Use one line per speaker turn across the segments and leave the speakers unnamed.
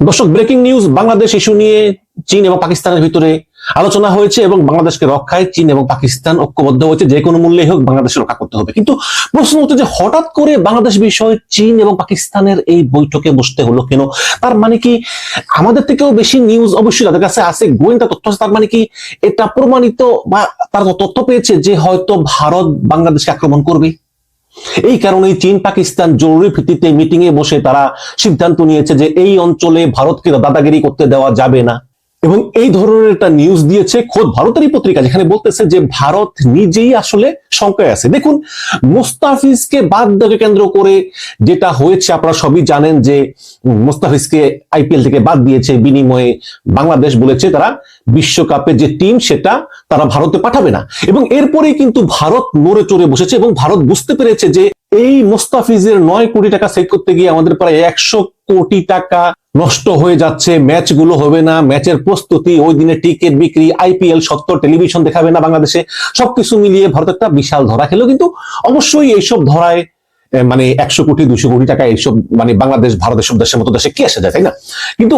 দর্শক breaking news Bangladesh issue নিয়ে চীন এবং পাকিস্তানের ভিতরে আলোচনা হয়েছে এবং বাংলাদেশকে রক্ষায় চীন এবং পাকিস্তান ঐক্যবদ্ধ হয়েছে, যে কোনো মূল্যে হোক বাংলাদেশকে রক্ষা করতে হবে। কিন্তু প্রশ্ন হচ্ছে যে হঠাৎ করে বাংলাদেশ বিষয়ে চীন এবং পাকিস্তানের এই বৈঠকে বসতে হলো কেন? তার মানে কি আমাদের থেকেও বেশি নিউজ অবশ্যই তাদের কাছে আছে, গোয়েন্দা তথ্য তার মানে কি এটা প্রমাণিত বা তারা তথ্য পেয়েছে যে হয়তো ভারত বাংলাদেশকে আক্রমণ করবে। এই কারণেই চীন, পাকিস্তান জরুরি ভিত্তিতে মিটিং এ বসে তারা সিদ্ধান্ত নিয়েছে যে এই অঞ্চলে ভারতকে দাদাগিরি করতে দেওয়া যাবে না। এবং এই ধরনের একটা নিউজ দিয়েছে খোদ ভারতেরই পত্রিকা, যেখানে বলতেছে যে ভারত নিজেই আসলে শঙ্কায় আছে। দেখুন, মুস্তাফিজকে বাদ দেওয়াকে কেন্দ্র করে যেটা হয়েছে, আপনারা সবই জানেন যে মুস্তাফিজকে আইপিএল থেকে বাদ দিয়েছে। বিনিময়ে বাংলাদেশ বলেছে তারা বিশ্বকাপে যে টিম সেটা তারা ভারতে পাঠাবে না। এবং এরপরেই কিন্তু ভারত নড়ে চড়ে বসেছে এবং ভারত বুঝতে পেরেছে যে এই মোস্তাফিজের নয় কোটি টাকা সেভ করতে গিয়ে আমাদের প্রায় একশো কোটি টাকা নষ্ট হয়ে যাচ্ছে, ম্যাচগুলো হবে না, ম্যাচের প্রস্তুতি, ওই দিনে টিকিট বিক্রি আইপিএল সত্তর, টেলিভিশন দেখাবে না বাংলাদেশে, সবকিছু মিলিয়ে ভারত একটা বিশাল ধরা খেলো। কিন্তু অবশ্যই এইসব ধরায় মানে একশো কোটি, দুশো কোটি টাকা এইসব মানে বাংলাদেশ, ভারত এসব দেশের মতো দেশে কি আসে যায়, তাই না? কিন্তু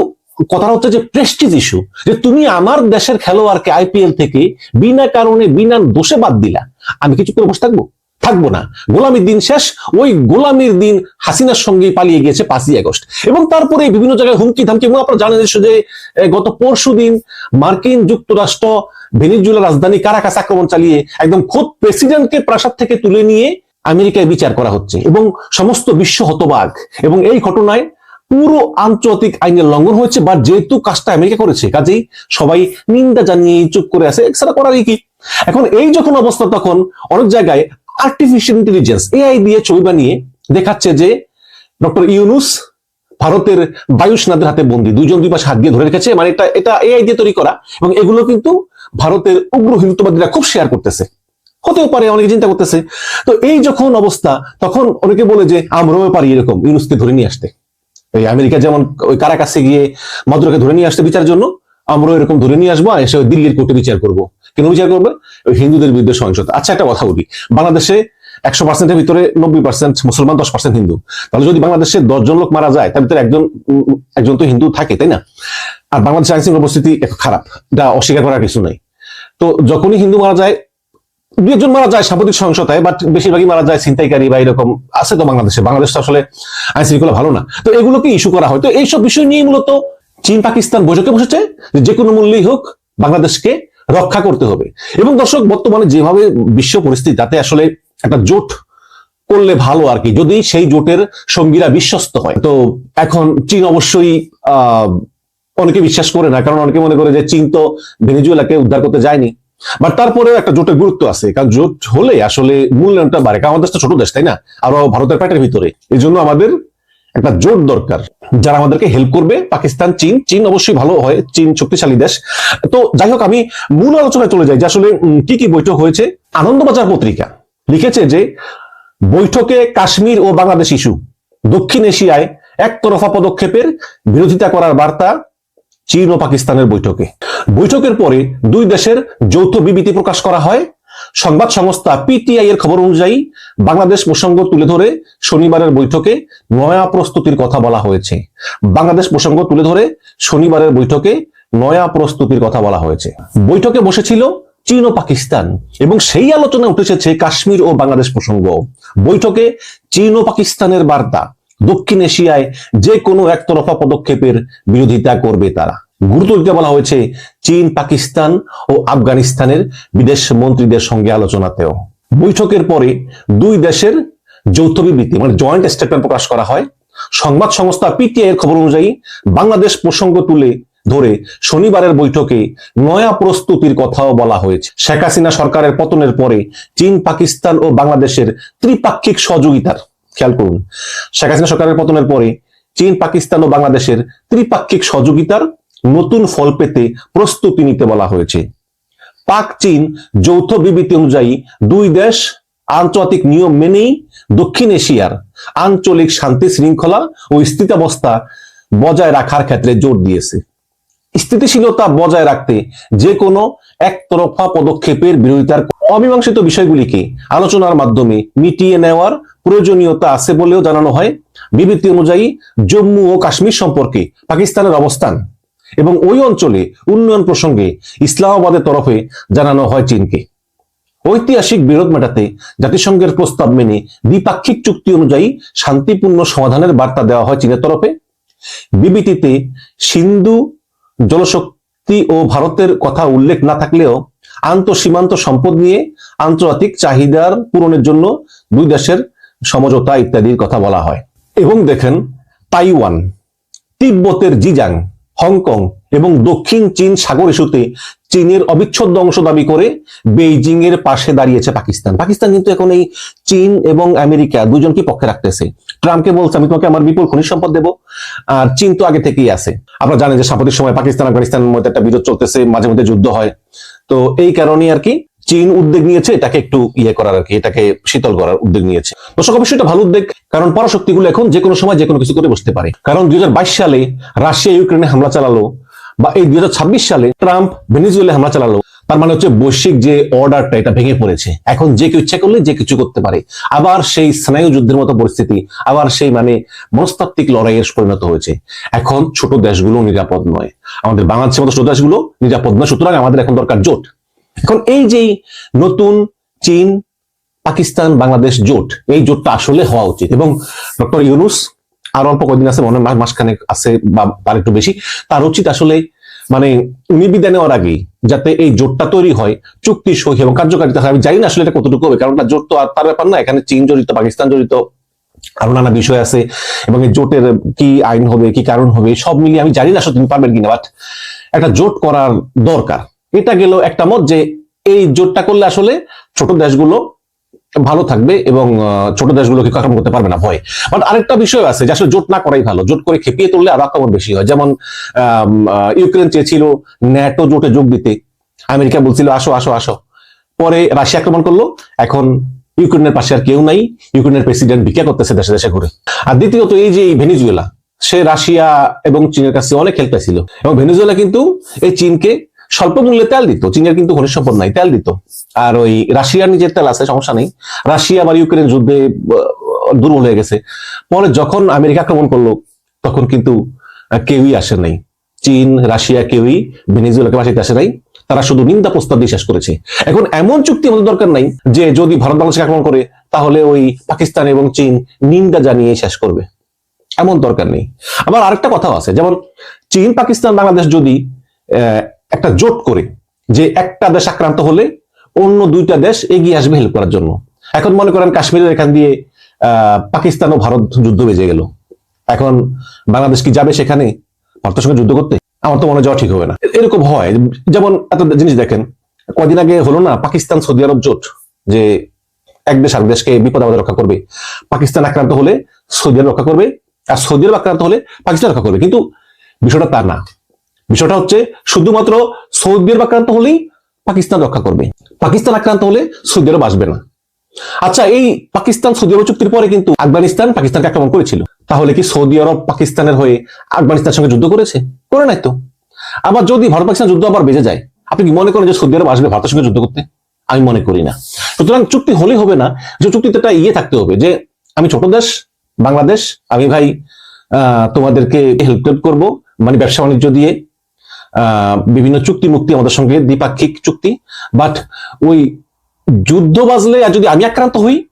কথাটা হচ্ছে যে প্রেস্টিজ ইস্যু যে তুমি আমার দেশের খেলোয়াড়কে আইপিএল থেকে বিনা কারণে, বিনা দোষে বাদ দিলা। আমি কিছু করে বসে থাকব? থাকব না। গোলামীর দিন শেষ, ওই গোলামীর দিন হাসিনার সঙ্গে পালিয়ে গিয়েছে পাঁচই আগস্ট। এবং তারপরে বিভিন্ন জায়গায় হুমকি ধামকি, এবং আপনারা জানেন যে গত পরশু দিন মার্কিন যুক্তরাষ্ট্র ভেনিজুয়েলা রাজধানী কারাকাস আক্রমণ চালিয়ে একদম খোদ প্রেসিডেন্টকে প্রাসাদ থেকে তুলে নিয়ে আমেরিকায় বিচার করা হচ্ছে। এবং সমস্ত বিশ্ব হতবাক। এবং এই ঘটনায় পুরো আন্তর্জাতিক আইনের লঙ্ঘন হয়েছে, বা যেহেতু কাজটা আমেরিকা করেছে, কাজেই সবাই নিন্দা জানিয়ে চুপ করে আছে এছাড়া করারই কি? এখন এই যখন অবস্থা, তখন অনেক জায়গায় আর্টিফিশিয়াল ইন্টেলিজেন্স এআই দিয়ে ছবি বানিয়ে দেখাচ্ছে যে ডক্টর ইউনুস ভারতের বায়ুসেনাদের হাতে বন্দি, দুজন দুই পাশে হাত দিয়ে ধরে রেখেছে মানে এটা এটা এআই দিয়ে তৈরি করা, এবং এগুলো কিন্তু ভারতের উগ্র হিন্দুত্ববাদীরা খুব শেয়ার করতেছে। হতেও পারে, অনেকে চিন্তা করতেছে। তো এই যখন অবস্থা, তখন অনেকে বলে যে আমরাও পারি, এরকম, ইউনুসকে ধরে নিয়ে আসতে। এই আমেরিকা যেমন ওই কারাকাসে গিয়ে মদ্রকে ধরে নিয়ে আসতে বিচার জন্য আমরা এরকম ধরে নিয়ে আসব এসে ওই দিল্লির কোর্টে বিচার করব। কেন বিচার করবে? ওই হিন্দুদের বিরুদ্ধে সহিংসতা। আচ্ছা একটা কথা বলি। বাংলাদেশে একশো পার্সেন্টের ভিতরে নব্বই পার্সেন্ট মুসলমান, দশ পার্সেন্ট হিন্দু। তাহলে যদি বাংলাদেশে দশজন লোক মারা যায় তার ভিতরে একজন একজন তো হিন্দু থাকে, তাই না? আর বাংলাদেশের আইন শৃঙ্খলা পরিস্থিতি খারাপ। এটা অস্বীকার করার কিছু নাই। তো যখনই হিন্দু মারা যায় দু একজন মারা যায় সাম্প্রতিক সহিংসতায় বাট বেশিরভাগই মারা যায় ছিনতাইকারী বা এরকম আছে তো বাংলাদেশে। বাংলাদেশ তো আসলে আইন শৃঙ্খলা ভালো না। তো এগুলোকে ইস্যু করা হয়? তো এইসব বিষয় নিয়ে মূলত চীন, পাকিস্তান বৈঠকে বসেছে যে কোনো মূল্যেই হোক বাংলাদেশকে রক্ষা করতে হবে। এবং দর্শক, বর্তমানে যেভাবে বিশ্ব পরিস্থিতি, তাতে আসলে একটা জোট করলে ভালো আর কি, যদি সেই জোটের সঙ্গীরা বিশ্বস্ত হয়। তো এখন চীন অবশ্যই অনেকে বিশ্বাস করে না, কারণ অনেকে মনে করে যে চীন তো ভেনেজুয়েলাকে উদ্ধার করতে যায়নি। বাট তারপরেও একটা জোটের গুরুত্ব আছে, কারণ জোট হলে আসলে মূল্যায়নটা বাড়ে, কারণ আমাদের ছোট দেশ, তাই না? আরও ভারতের পেটের ভিতরে। এই জন্য আমাদের একটা জোট দরকার, যারা আমাদেরকে হেল্প করবে। পাকিস্তান, চীন চীন অবশ্যই ভালো হয়, চীন শক্তিশালী দেশ। তো যাই হোক, আমি মূল আলোচনায় চলে যাই, যে আসলে কি কি বৈঠক হয়েছে। আনন্দবাজার পত্রিকা লিখেছে যে, বৈঠকে কাশ্মীর ও বাংলাদেশ ইস্যু, দক্ষিণ এশিয়ায় একতরফা পদক্ষেপের বিরোধিতা করার বার্তা চীন ও পাকিস্তানের বৈঠকে। বৈঠকের পরে দুই দেশের যৌথ বিবৃতি প্রকাশ করা হয়। সংবাদ সংস্থা পিটিআই এর খবর অনুযায়ী বাংলাদেশ প্রসঙ্গ তুলে ধরে শনিবারের বৈঠকে নয়া প্রস্তুতির কথা বলা হয়েছে। বাংলাদেশ প্রসঙ্গ তুলে ধরে শনিবারের বৈঠকে নয়া প্রস্তুতির কথা বলা হয়েছে। বৈঠকে বসেছিল চীন ও পাকিস্তান এবং সেই আলোচনা উঠে এসেছে কাশ্মীর ও বাংলাদেশ প্রসঙ্গ। বৈঠকে চীন ও পাকিস্তানের বার্তা। দক্ষিণ এশিয়ায় যে কোনো একতরফা পদক্ষেপের বিরোধিতা করবে তারা। গুরুত্ব দিতে বলা হয়েছে, চীন, পাকিস্তান ও আফগানিস্তানের বিদেশ মন্ত্রীদের সঙ্গে আলোচনাতেও। বৈঠকের পরে দুই দেশের যৌথ বিবৃতি মানে জয়েন্ট স্টেটমেন্ট প্রকাশ করা হয়। সংবাদ সংস্থা পিটিআই খবর অনুযায়ী বাংলাদেশ প্রসঙ্গ তুলে ধরে শনিবারের বৈঠকে নয়া প্রস্তুতির কথাও বলা হয়েছে। শেখ হাসিনা সরকারের পতনের পরে চীন, পাকিস্তান ও বাংলাদেশের ত্রিপাক্ষিক সহযোগিতার, খেয়াল করুন শেখ হাসিনা সরকারের পতনের পরে চীন, পাকিস্তান ও বাংলাদেশের ত্রিপাক্ষিক সহযোগিতার নতুন ফল পেতে প্রস্তুতি নিতে বলা হয়েছে। পাক চীন যৌথ বিবৃতি অনুযায়ী দুই দেশ আন্তর্জাতিক নিয়ম মেনেই দক্ষিণ এশিয়ার আঞ্চলিক শান্তি শৃঙ্খলা ও স্থিতাবস্থা বজায় রাখার ক্ষেত্রে জোর দিয়েছে। স্থিতিশীলতা বজায় রাখতে যে কোনো একতরফা পদক্ষেপের বিরোধিতার অমীমাংসিত বিষয়গুলিকে আলোচনার মাধ্যমে মিটিয়ে নেওয়ার প্রয়োজনীয়তা আছে বলেও জানানো হয়। বিবৃতি অনুযায়ী জম্মু ও কাশ্মীর সম্পর্কে পাকিস্তানের অবস্থান এবং ওই অঞ্চলে উন্নয়ন প্রসঙ্গে ইসলামাবাদের তরফে জানানো হয় চীনকে। ঐতিহাসিক বিরোধ মেটাতে জাতিসংঘের প্রস্তাব মেনে দ্বিপাক্ষিক চুক্তি অনুযায়ী শান্তিপূর্ণ সমাধানের বার্তা দেওয়া হয় চীনের তরফে। বিবৃতিতে সিন্ধু জলশক্তি ও ভারতের কথা উল্লেখ না থাকলেও আন্তঃসীমান্ত সম্পদ নিয়ে আন্তর্জাতিক চাহিদার পূরণের জন্য দুই দেশের সমঝোতা ইত্যাদির কথা বলা হয়। এবং দেখেন, তাইওয়ান, তিব্বতের জিজাং হংকং এবং দক্ষিণ চীন সাগর ইস্যুতে চীনের অবিচ্ছেদ্য অংশ দাবি করে বেইজিং এর পাশে দাঁড়িয়েছে পাকিস্তান। পাকিস্তান কিন্তু এখন এই চীন এবং আমেরিকা দুজনকে পক্ষে রাখতেছে। ট্রাম্পকে বলছে, আমি তোমাকে আমার বিপুল খনিজ সম্পদ দেবো। আর চীন তো আগে থেকেই আছে। আপনারা জানেন যে সাম্প্রতিক সময় পাকিস্তান আফগানিস্তানের মধ্যে একটা বিরোধ চলতেছে, মাঝে মধ্যে যুদ্ধ হয়। তো এই কারণে আর কি চীন উদ্যোগ নিয়েছে, এটাকে একটু ইয়ে করার আর কি, এটাকে শীতল করার উদ্যোগ নিয়েছে। দর্শক, অবশ্যই এটা ভালো উদ্যোগ, কারণ পরাশক্তিগুলো এখন যে কোনো সময় যে কোনো কিছু করে বসতে পারে। কারণ দুই সালে রাশিয়া ইউক্রেনে হামলা চালালো, বা এই দুই সালে ট্রাম্প ভেনিজুয়েলে হামলা চালালো, তার মানে হচ্ছে বৈশ্বিক যে অর্ডারটা, এটা ভেঙে পড়েছে। এখন যে কেউ ইচ্ছা করলে যে কিছু করতে পারে। আবার সেই স্নায়ু যুদ্ধের মতো পরিস্থিতি, আবার সেই মানে মনস্তাত্ত্বিক লড়াইয়ের পরিণত হয়েছে। এখন ছোট দেশগুলো নিরাপদ নয়। আমাদের বাংলাদেশের মতো ছোট দেশগুলো নিরাপদ নয়, সুতরাং আমাদের এখন দরকার জোট। এখন এই যে নতুন চীন, পাকিস্তান, বাংলাদেশ জোট, এই জোটটা আসলে হওয়া উচিত। এবং ডক্টর ইউনুস আর অল্প কদিন আছে, মনে হয় মাস- মাসখানেক আছে বা তার একটু বেশি, তার উচিত আসলে মানে উনি বিদায় নেওয়ার আগেই যাতে এই জোটটা তৈরি হয়, চুক্তি সহি এবং কার্যকারিতা হয়। আমি জানি না আসলে এটা কতটুকু হবে, কারণ জোট তো আর তার ব্যাপার না, এখানে চীন জড়িত, পাকিস্তান জড়িত, আরও নানা বিষয় আছে, এবং এই জোটের কি আইন হবে, কি কারণ হবে, সব মিলিয়ে আমি জানি না আসলে তিনি পারবেন কিনা বাট একটা জোট করার দরকার। এটা গেল একটা মত যে এই জোটটা করলে আসলে ছোট দেশগুলো ভালো থাকবে এবং ছোট দেশগুলোকে আক্রমণ করতে পারবে না ভয়। বাট আরেকটা বিষয় আছে যে আসলে জোট না করাই ভালো। জোট করে খেপিয়ে তুললে আরও আক্রমণ বেশি হয়। যেমন ইউক্রেন চেয়েছিল ন্যাটো জোটে যোগ দিতে। আমেরিকা বলছিল, আসো আসো আসো। পরে রাশিয়া আক্রমণ করল। এখন ইউক্রেনের পাশে আর কেউ নাই। ইউক্রেনের প্রেসিডেন্ট ভিক্ষা করতেছে দেশে দেশে ঘুরে। আর দ্বিতীয়ত এই যে ভেনিজুয়েলা, সে রাশিয়া এবং চীনের কাছে অনেক হেল্প পাইছিল। এবং ভেনিজুয়েলা কিন্তু এই চীনকে স্বল্প মূল্যে তেল দিত, চীনের কিন্তু খনিজ সম্পদ নাই, তেল দিত। আর ওই রাশিয়ার নিজের তেল আছে, সমস্যা নেই। রাশিয়া আবার ইউক্রেন যুদ্ধে দুর্বল হয়ে গেছে। পরে যখন আমেরিকা আক্রমণ করল, তখন কিন্তু কেউই আসে নাই। চীন, রাশিয়া কেউই, ভেনিজুয়েলাকে বাঁচাইতে আসে নাই। তারা শুধু নিন্দা প্রস্তাব দিয়ে শেষ করেছে। এখন এমন চুক্তি আমাদের দরকার নাই যে যদি ভারত বাংলাদেশকে আক্রমণ করে, তাহলে ওই পাকিস্তান এবং চীন নিন্দা জানিয়ে শেষ করবে। এমন দরকার নেই। আবার আরেকটা কথাও আছে, যেমন চীন, পাকিস্তান, বাংলাদেশ যদি একটা জোট করে যে একটা দেশ আক্রান্ত হলে অন্য দুইটা দেশ এগিয়ে আসবে হেল্প করার জন্য। এখন মনে করেন কাশ্মীরের এখান দিয়ে পাকিস্তান ও ভারত যুদ্ধ বেজে গেল। এখন বাংলাদেশ কি যাবে সেখানে? ভারতের সঙ্গে যুদ্ধ করতে? আমার তো মনে যাওয়া ঠিক হবে না। এরকম হয়। যেমন একটা জিনিস দেখেন কদিন আগে হলো না পাকিস্তান সৌদি আরব জোট, যে এক দেশ আরেক দেশকে বিপদ আমাদের রক্ষা করবে। পাকিস্তান আক্রান্ত হলে সৌদি আরব রক্ষা করবে, আর সৌদি আরব আক্রান্ত হলে পাকিস্তান রক্ষা করবে। কিন্তু বিষয়টা তা না। বিষয়টা হচ্ছে শুধুমাত্র সৌদি আরব আক্রান্ত হলেই পাকিস্তান রক্ষা করবে। পাকিস্তান আক্রান্ত হলে সৌদি আরব আসবে না। আচ্ছা এই পাকিস্তান সৌদি আরব চুক্তির পরে কিন্তু আফগানিস্তান পাকিস্তানকে আক্রমণ করেছিল। তাহলে কি সৌদি আরব পাকিস্তানের হয়ে আফগানিস্তানের সঙ্গে যুদ্ধ করেছে? করে নাই তো। আবার যদি ভারত পাকিস্তান যুদ্ধ আবার বেজে যায়, আপনি কি মনে করেন যে সৌদি আরব আসবে ভারতের সঙ্গে যুদ্ধ করতে? আমি মনে করি না। সুতরাং চুক্তি হলেই হবে না, যে চুক্তিতে একটা ইয়ে থাকতে হবে যে আমি ছোট দেশ, বাংলাদেশ, আমি ভাই তোমাদেরকে হেল্প টেল্প করব মানে ব্যবসা বাণিজ্য দিয়ে বিভিন্ন চুক্তি মুক্তি আমাদের সঙ্গে, দ্বিপাক্ষিক চুক্তি। বাট ওই যুদ্ধ বাজলে আর যদি আমি আক্রান্ত হই,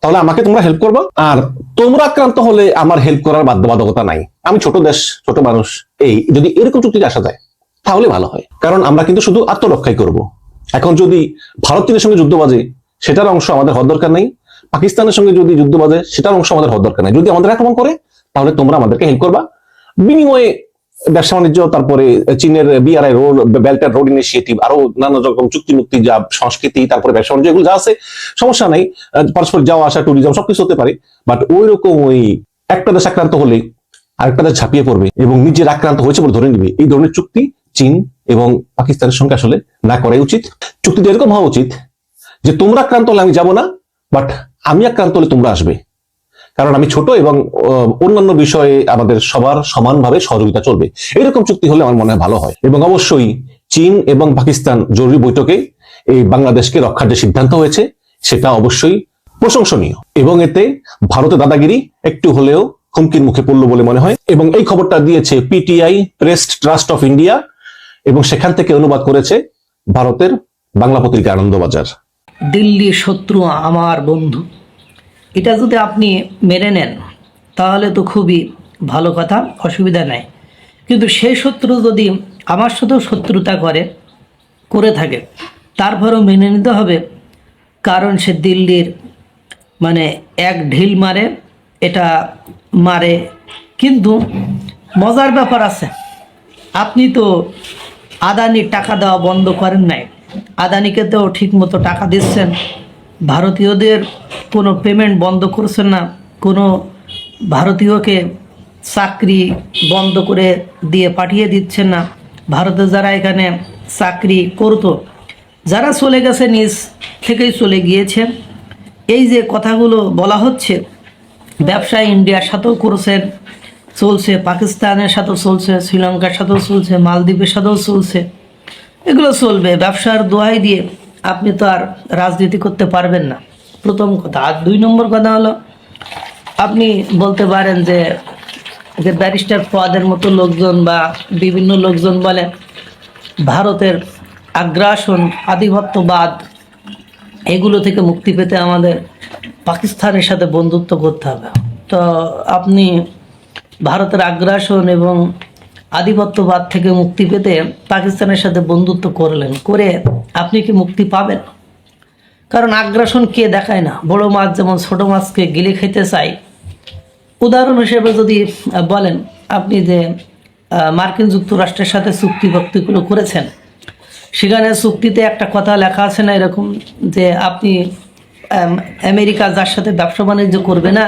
তাহলে আমাকে তোমরা হেল্প করব। আর তোমরা আক্রান্ত হলে আমার হেল্প করার বাধ্যবাধকতা নাই। আমি ছোট দেশ, ছোট মানুষ, এই যদি এরকম চুক্তিতে আসা যায়, তাহলে ভালো হয়। কারণ আমরা কিন্তু শুধু আত্মরক্ষাই করব। এখন যদি ভারত চীনের সঙ্গে যুদ্ধ বাজে, সেটার অংশ আমাদের হওয়ার দরকার নেই। পাকিস্তানের সঙ্গে যদি যুদ্ধ বাজে, সেটার অংশ আমাদের হওয়ার দরকার নেই। যদি আমাদের আক্রমণ করে, তাহলে তোমরা আমাদেরকে হেল্প করবা। বিনিময়ে ব্যবসা বাণিজ্য তারপরে চীনের BRI road belt and road initiative আরও নানা রকম চুক্তি মুক্তি যা সংস্কৃতি তারপরে ব্যবসা বাণিজ্য এগুলো যা আছে সমস্যা নেই। আহ, পারস্পরিক যাওয়া আসা ট্যুরিজম সবকিছু হতে পারে। বাট ওই রকম ওই একটা দেশ আক্রান্ত হলে আরেকটা দেশ ঝাঁপিয়ে পড়বে এবং নিজের আক্রান্ত হয়েছে বলে ধরে নিবে। এই ধরনের চুক্তি চীন এবং পাকিস্তানের সঙ্গে আসলে না করাই উচিত। চুক্তিটা এরকম হওয়া উচিত যে তোমরা আক্রান্ত হলে আমি যাব না বাট আমি আক্রান্ত হলে তোমরা আসবে। কারণ আমি ছোট এবং অন্যান্য বিষয়ে আমাদের সবার সমানভাবে সহযোগিতা চলবে। এরকম চুক্তি হলে আমার মনে হয় ভালো হয়। এবং অবশ্যই চীন এবং পাকিস্তান জরুরি বৈঠকে এই বাংলাদেশকে রক্ষার যে সিদ্ধান্ত হয়েছে, সেটা অবশ্যই প্রশংসনীয়। এবং এতে ভারতের দাদাগিরি একটু হলেও হুমকির মুখে পড়ল বলে মনে হয়। এবং এই খবরটা দিয়েছে PTI press trust of India, এবং সেখান থেকে অনুবাদ করেছে ভারতের বাংলা পত্রিকা আনন্দবাজার।
দিল্লি শত্রু আমার বন্ধু। এটা যদি আপনি মেনে নেন, তাহলে তো খুবই ভালো কথা, অসুবিধা নাই। কিন্তু সেই শত্রু যদি আমার সাথেও শত্রুতা করে করে থাকে, তারপরেও মেনে নিতে হবে, কারণ সে দিল্লির মানে এক ঢিল মারে, এটা মারে। কিন্তু মজার ব্যাপার আছে, আপনি তো আদানির টাকা দেওয়া বন্ধ করেন নাই। আদানিকে তো ঠিক মতো টাকা দিচ্ছেন। ভারতীয়দের কোনো পেমেন্ট বন্ধ করছেন না, কোনো ভারতীয়কে চাকরি বন্ধ করে দিয়ে পাঠিয়ে দিচ্ছেন না। ভারতে যারা এখানে চাকরি করতো, যারা চলে গেছে, নিজ থেকেই চলে গিয়েছে এই যে কথাগুলো বলা হচ্ছে ব্যবসা ইন্ডিয়ার সাথেও করেছেন, চলছে, পাকিস্তানের সাথেও চলছে, শ্রীলঙ্কার সাথেও চলছে, মালদ্বীপের সাথেও চলছে। এগুলো চলবে, ব্যবসার দোহাই দিয়ে। আপনি তো আর রাজনীতি করতে পারবেন না। প্রথম কথা। আর দুই নম্বর কথা হলো, আপনি বলতে পারেন যে যে ব্যারিস্টার পদের মতো লোকজন বা বিভিন্ন লোকজন বলে, ভারতের আগ্রাসন, আধিপত্যবাদ, এগুলো থেকে মুক্তি পেতে আমাদের পাকিস্তানের সাথে বন্ধুত্ব করতে হবে। তো আপনি ভারতের আগ্রাসন এবং আধিপত্যবাদ থেকে মুক্তি পেতে পাকিস্তানের সাথে বন্ধুত্ব করলেন। করে আপনি কি মুক্তি পাবেন? কারণ আগ্রাসন কে দেখায় না? বড় মাছ যেমন ছোট মাছকে গিলে খেতে চায়। উদাহরণ হিসেবে যদি বলেন আপনি যে মার্কিন যুক্তরাষ্ট্রের সাথে চুক্তি ভক্তিগুলো করেছেন। সেখানে চুক্তিতে একটা কথা লেখা আছে না এরকম, যে আপনি আমেরিকা যার সাথে ব্যবসা বাণিজ্য করবে না,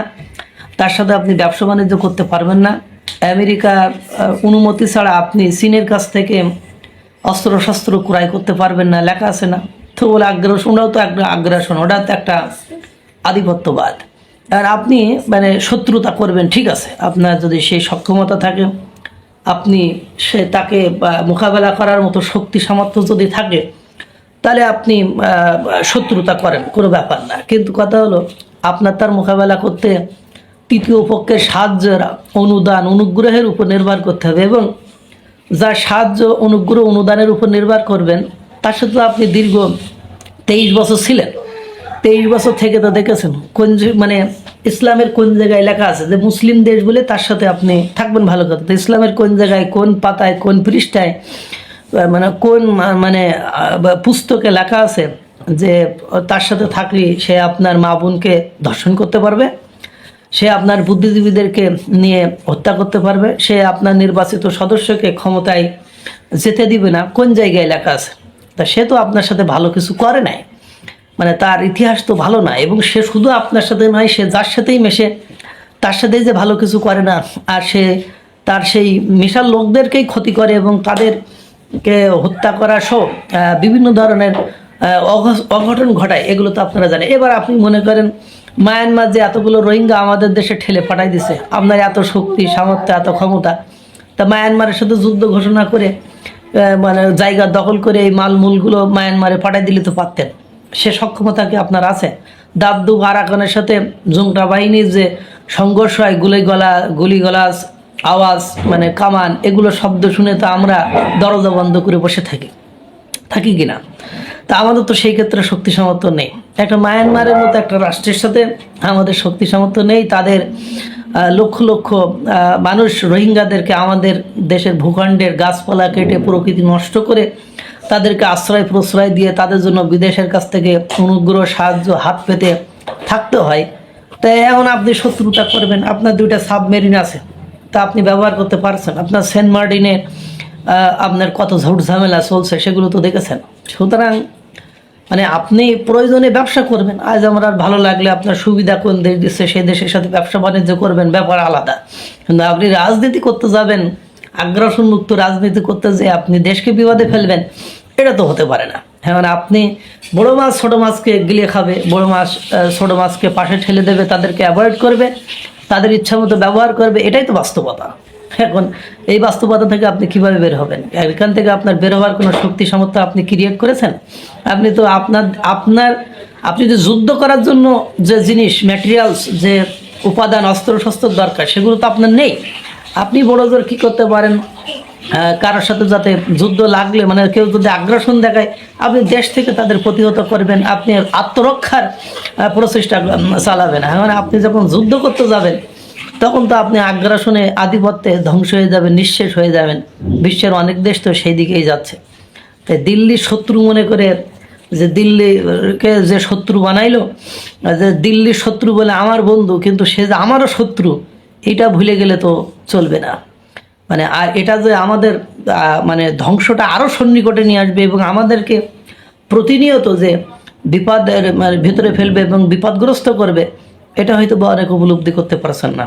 তার সাথে আপনি ব্যবসা বাণিজ্য করতে পারবেন না। আমেরিকা অনুমতি ছাড়া আপনি চীনের কাছ থেকে অস্ত্র শস্ত্র ক্রয় করতে পারবেন না, লেখা আছে না। তো বলে আগ্রাসন ওটাও তো একটা আগ্রাসন, ওটা তো একটা আধিপত্যবাদ। আর আপনি মানে শত্রুতা করবেন, ঠিক আছে। আপনার যদি সেই সক্ষমতা থাকে, আপনি সে তাকে মোকাবেলা করার মতো শক্তি সামর্থ্য যদি থাকে, তাহলে আপনি শত্রুতা করেন, কোনো ব্যাপার না। কিন্তু কথা হলো, আপনার তার মোকাবেলা করতে তৃতীয় পক্ষের সাহায্যের অনুদান অনুগ্রহের উপর নির্ভর করতে হবে এবং যা সাহায্য, অনুগ্রহ, অনুদানের উপর নির্ভর করবেন, তার সাথে আপনি দীর্ঘ তেইশ বছর ছিলেন। তেইশ বছর থেকে তো দেখেছেন, কোন মানে ইসলামের কোন জায়গায় লেখা আছে যে মুসলিম দেশ বলে তার সাথে আপনি থাকবেন ভালো কথা। তো ইসলামের কোন জায়গায়, কোন পাতায়, কোন পৃষ্ঠায় মানে কোন মানে পুস্তকে লেখা আছে যে তার সাথে থাকলে সে আপনার মা বোনকে ধর্ষণ করতে পারবে? সে আপনার বুদ্ধিজীবীদেরকে নিয়ে হত্যা করতে পারবে, সে আপনার নির্বাচিত সদস্যকে ক্ষমতায় যেতে দিবে না। কোন জায়গায় লেখা আছে? তা সে তো আপনার সাথে ভালো কিছু করে নাই। মানে তার ইতিহাস তো ভালো না, এবং সে শুধু আপনার সাথে নয়, সে যার সাথেই মেশে, তার সাথেই যে ভালো কিছু করে না, আর সে তার সেই মেশার লোকদেরকেই ক্ষতি করে এবং তাদেরকে হত্যা করা সহ বিভিন্ন ধরনের অঘ- অঘটন ঘটায়, এগুলো তো আপনারা জানেন। এবার আপনি মনে করেন মায়ানমার যে এতগুলো রোহিঙ্গা আমাদের দেশে ঠেলে পাঠাই দিছে, আপনার এত শক্তি, সামর্থ্য, এত ক্ষমতা। তা মায়ানমারের সাথে যুদ্ধ ঘোষণা করে মানে জায়গা দখল করে এই মালমূলগুলো মায়ানমারে পাঠাই দিলে তো পারতেন। সে সক্ষমতা কি আপনার আছে? দাবদু আরাকানের সাথে জুংটা বাহিনীর যে সংঘর্ষ হয় গুলি গলা গুলি গলাজ আওয়াজ মানে কামান, এগুলো শব্দ শুনে তো আমরা দরজা বন্ধ করে বসে থাকি। থাকি কিনা তা আমাদের তো সেই ক্ষেত্রে শক্তি সামর্থ্য নেই। একটা মায়ানমারের মতো একটা রাষ্ট্রের সাথে আমাদের শক্তি সামর্থ্য নেই। তাদের লক্ষ লক্ষ মানুষ রোহিঙ্গাদেরকে আমাদের দেশের ভূখণ্ডের গাছপালা কেটে প্রকৃতি নষ্ট করে তাদেরকে আশ্রয় প্রশ্রয় দিয়ে তাদের জন্য বিদেশের কাছ থেকে অনুগ্রহ, সাহায্য, হাত পেতে থাকতে হয়। তাই এখন আপনি শত্রুতা করবেন। আপনার দুইটা সাবমেরিন আছে। তা আপনি ব্যবহার করতে পারছেন। আপনার সেন্ট মার্টিনে আপনার কত ঝুট ঝামেলা চলছে সেগুলো তো দেখেছেন। সুতরাং মানে আপনি প্রয়োজনে ব্যবসা করবেন। আজ আমার আর ভালো লাগলে আপনার সুবিধা কোন দেশ দিচ্ছে, সেই দেশের সাথে ব্যবসা বাণিজ্য করবেন, ব্যাপার আলাদা। কিন্তু আপনি রাজনীতি করতে যাবেন আগ্রাসন মুক্ত রাজনীতি করতে যে আপনি দেশকে বিবাদে ফেলবেন, এটা তো হতে পারে না। এখন আপনি বড় মাছ, ছোটো মাছকে গিলিয়ে খাবে, বড় মাছ ছোটো মাছকে পাশে ঠেলে দেবে, তাদেরকে অ্যাভয়েড করবে, তাদের ইচ্ছা মতো ব্যবহার করবে, এটাই তো বাস্তবতা। এখন এই বাস্তবতা থেকে আপনি কীভাবে বের হবেন? এখান থেকে আপনার বের হওয়ার কোনো শক্তি, সামর্থ্য আপনি ক্রিয়েট করেছেন? আপনি তো আপনার আপনার, আপনি যে যুদ্ধ করার জন্য যে জিনিস ম্যাটেরিয়ালস যে উপাদান, অস্ত্র, শস্ত্র দরকার, সেগুলো তো আপনার নেই। আপনি বড় জোর কী করতে পারেন? কারোর সাথে যাতে যুদ্ধ লাগলে মানে কেউ যদি আগ্রাসন দেখায়, আপনি দেশ থেকে তাদের প্রতিহত করবেন, আপনি আত্মরক্ষার প্রচেষ্টা চালাবেন। মানে আপনি যখন যুদ্ধ করতে যাবেন তখন তো আপনি আগ্রাসনে আধিপত্যে ধ্বংস হয়ে যাবেন, নিঃশেষ হয়ে যাবেন। বিশ্বের অনেক দেশ তো সেই দিকেই যাচ্ছে। তাই দিল্লি শত্রু মনে করে যে দিল্লিকে যে শত্রু বানাইলো, যে দিল্লির শত্রু বলে আমার বন্ধু, কিন্তু সে যে আমারও শত্রু, এটা ভুলে গেলে তো চলবে না। মানে আর এটা যে আমাদের মানে ধ্বংসটা আরও সন্নিকটে নিয়ে আসবে এবং আমাদেরকে প্রতিনিয়ত যে বিপদের মানে ভিতরে ফেলবে এবং বিপদগ্রস্ত করবে, এটা হয়তো বা অনেক উপলব্ধি করতে পারছেন না।